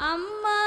엄마.